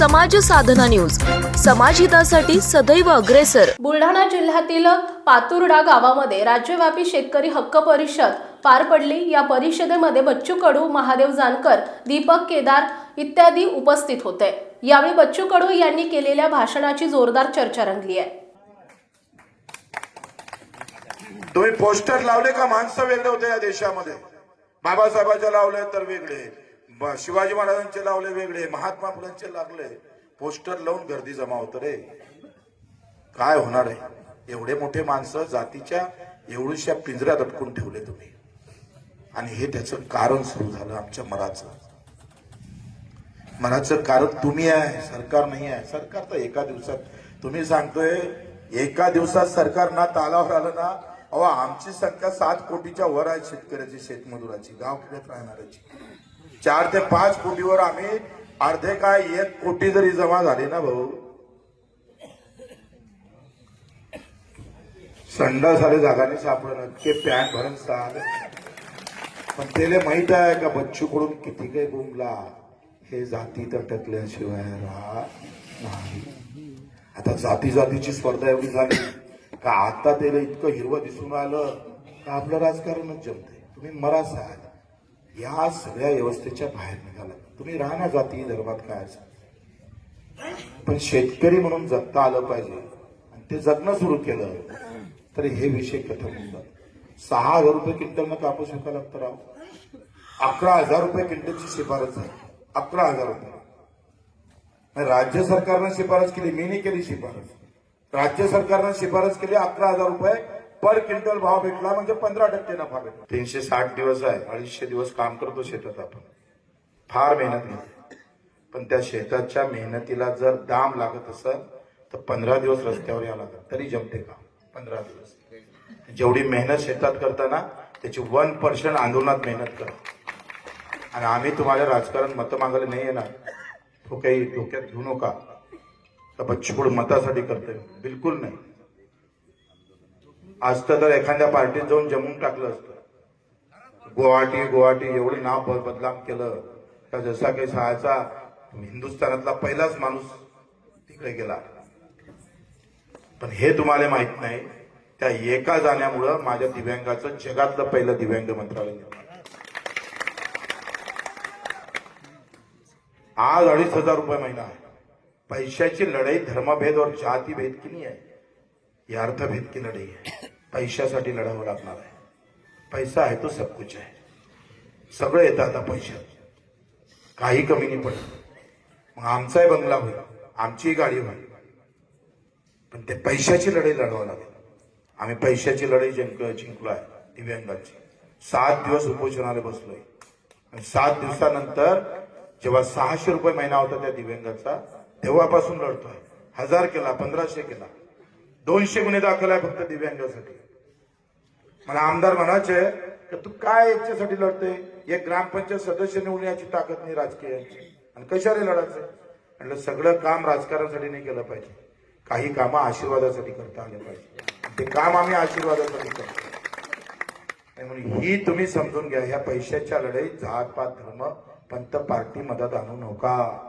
साधना news. समाजहितासाठी सदैव अग्रेसर. बुलढाणा जिल्ह्यातील पातुर्डा गावामध्ये राज्यव्यापी शेतकरी हक्क परिषद पार पडली. या परिषदेमध्ये बच्चू कडू महादेव जानकर दीपक केदार इत्यादी उपस्थित होते. यावेळी बच्चू कडू यांनी केलेल्या भाषणाची जोरदार चर्चा रंगली आहे. तुम्ही पोस्टर लावले का? माणसं वेगळे होते या देशामध्ये. बाबासाहेबांचे लावले तर वेगळे. शिवाजी महाराजांचे लावले वेगळे महात्मा फुलांचे लागले. पोस्टर लावून गर्दी जमा होत रे. काय होणार आहे? एवढे मोठे माणसं जातीच्या एवढ्याशा पिंजऱ्यात अटकून ठेवले तुम्ही. आणि हे त्याचं कारण सुरू झालं आमच्या मराचं. मनाचं कारण तुम्ही आहे सरकार नाही आहे. सरकार तर एका दिवसात तुम्ही सांगतोय एका दिवसात सरकार ना तालावर आलं ना अहो आमची संख्या सात कोटीच्या वर आहे शेतकऱ्याची शेतमजुराची. गावखेड्यात राहणाऱ्याची. चार ते पाच कोटीवर आम्ही अर्धे काय एक कोटी जरी जमा झाली ना भाऊ. संडा सारे जागाने सापडणार ते पॅन भरून साल. पण त्याला माहीत आहे का बच्चूकडून किती काही गुंगला? हे जाती अटकल्याशिवाय राहत नाही. आता जाती जातीची स्पर्धा एवढी झाली का आता त्याला इतकं हिरवं दिसून आलं का आपलं राजकारणच जमतंय? तुम्ही मरास आहात. या सगळ्या व्यवस्थेच्या बाहेर निघाला. तुम्ही राहण्या जाती धर्मात काय असेल. पण शेतकरी म्हणून जगता आलं पाहिजे. आणि ते जगणं सुरू केलं तर हे विषय कथम होतात सहा हजार रुपये क्विंटलनं कापूस विकायला लागतं राव. अकरा हजार रुपये क्विंटलची शिफारस आहे अकरा हजार रुपये. राज्य सरकारनं शिफारस केली मी नाही केली शिफारस. राज्य सरकारनं शिफारस केली अकरा हजार रुपये पर क्विंटल भाव भेटला म्हणजे पंधरा टक्के नफा भेटला. तीनशे साठ दिवस आहे अडीचशे दिवस काम करतो शेतात आपण. फार मेहनत घेतो पण त्या शेताच्या मेहनतीला जर दाम लागत असेल तर पंधरा दिवस रस्त्यावर यावं लागत तरी जमते का? पंधरा दिवस. जेवढी मेहनत शेतात करताना त्याची वन पर्सेंट आंदोलनात मेहनत करा. आणि आम्ही तुम्हाला राजकारण मतं मागायला नाही येणार. तो काही डोक्यात घेऊ नका. तर मतासाठी करतोय. बिलकुल नाही. असतं तर एखाद्या पार्टीत जाऊन जमून टाकलं असतं. गुवाहाटी गुवाहाटी एवढं नाव बदलाम केलं. तर जसा काही सहायचा हिंदुस्थानातला पहिलाच माणूस तिकडे गेला. पण हे तुम्हाला माहीत नाही त्या एका जाण्यामुळं माझ्या दिव्यांगाचं जगातलं पहिलं दिव्यांग मंत्रालय आज अडीच हजार रुपये महिना आहे. पैशाची लढाई धर्मभेद और जातीभेद की नाही आहे? ही अर्थभेद की लढाई आहे. पैशासाठी लढावं लागणार आहे. पैसा आहे तो सब कुछ आहे. सगळं येतं आता पैशात. काही कमी नाही पडत. मग आमचाही बंगला होईल. आमचीही गाडी होईल. पण ते पैशाची लढाई लढवावं लागेल. आम्ही पैशाची लढाई जिंक जिंकलो आहे दिव्यांगाची. सात दिवस उपोषणाला बसलोय. आणि सात दिवसानंतर जेव्हा सहाशे रुपये महिना होता त्या दिव्यांगाचा तेव्हापासून लढतोय. हजार केला पंधराशे केला. दोनशे गुन्हे दाखल आहे फक्त दिव्यांगासाठी. मला आमदार म्हणायचे की तू काय याच्यासाठी लढते एक ग्रामपंचायत सदस्य निवडून याची ताकद नाही राजकीय आणि कशाने लढायचं? म्हटलं सगळं काम राजकारणासाठी नाही केलं पाहिजे. काही कामं आशीर्वादासाठी करता आले पाहिजे. ते काम आम्ही आशीर्वादासाठी करतो. म्हणून ही तुम्ही समजून घ्या ह्या पैशाच्या लढाईत जात पात धर्म पंत पार्टी मदत आणू नका.